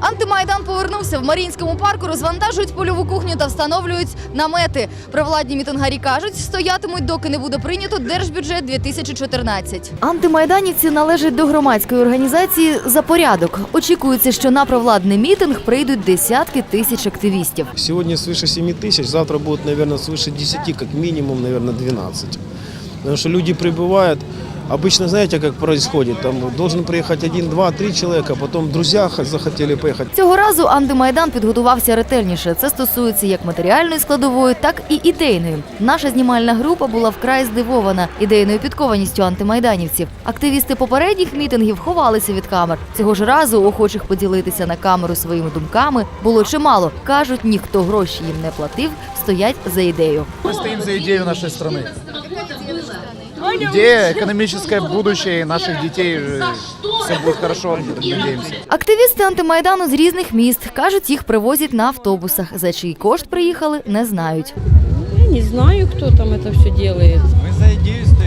Антимайдан повернувся в Маріїнському парку, розвантажують польову кухню та встановлюють намети. Провладні мітингарі кажуть, стоятимуть, доки не буде прийнято держбюджет 2014. Антимайданівці належать до громадської організації за порядок. Очікується, що на провладний мітинг прийдуть десятки тисяч активістів. Сегодня свыше 7 тысяч, завтра будет, наверное, свыше 10, как минимум, наверное, 12. Потому что люди прибывают. Обычно, знаете, как происходит? Там должен приехать один, два, три человека, потом друзья х- захотели поехать. Цього разу антимайдан підготувався ретельніше. Це стосується як матеріальної складової, так і ідейної. Наша знімальна група була вкрай здивована ідейною підкованістю антимайданівців. Активісти попередніх мітингів ховалися від камер. Цього ж разу охочих поділитися на камеру своїми думками було чимало. кажуть, ніхто гроші їм не платив, стоять за ідею. Мы стоим за идею нашей страны. Идея, экономическое будущее наших детей. Все будет хорошо, надеемся. Активісти антимайдану з різних міст кажуть, їх привозять на автобусах. За чий кошт приїхали, не знають. Я не знаю, кто там это все делает. Мы за идею стоим, какую оплачиваем? Вы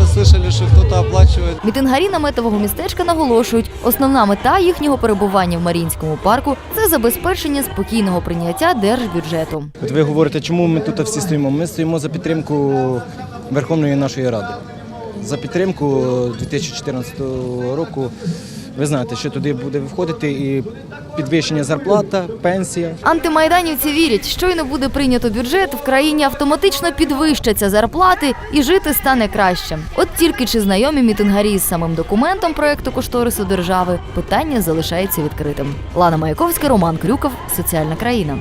где-то слышали, что кто-то оплачивает Мітингарі наметового містечка наголошують, основна мета їхнього перебування в Маріїнському парку це забезпечення спокійного прийняття держбюджету. От ви говорите, чому ми тут всі стоїмо? Ми стоїмо за підтримку Верховної нашої Ради. За підтримку 2014 року. Ви знаєте, що туди буде входити і підвищення зарплата, пенсія. Антимайданівці вірять, щойно буде прийнято бюджет, в країні автоматично підвищаться зарплати і жити стане краще. От тільки чи знайомі мітингарі з самим документом проекту кошторису держави, питання залишається відкритим. Лана Маяковська, Роман Крюков, Соціальна країна.